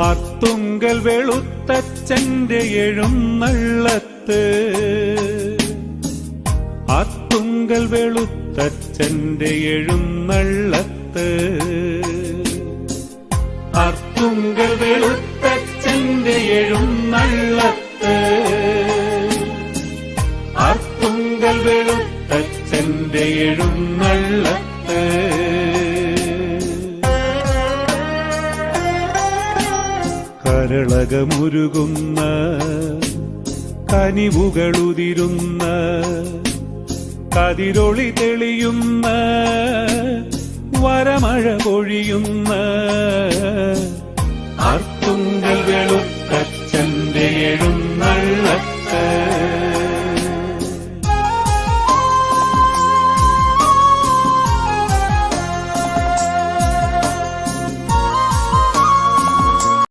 അത്തുങ്കൽ വെളുത്തച്ഛന്റെ എഴുന്നള്ളത്ത്. അത്തുങ്കൽ വെളുത്തച്ഛന്റെ എഴുന്നള്ളത്ത്. അത്തുങ്കൽ വെളുത്തച്ഛന്റെ എഴുന്നള്ളത്ത്. അത്തുങ്കൽ വെളുത്തച്ഛന്റെ എഴുന്നള്ളത്ത്. കരളകമുരുകുന്ന കനിവുകളുതിരുന്ന കതിരൊളി തെളിയുന്ന വരമഴ പൊഴിയുന്ന അർത്തുങ്കൽ വെളുത്തച്ഛന്റെ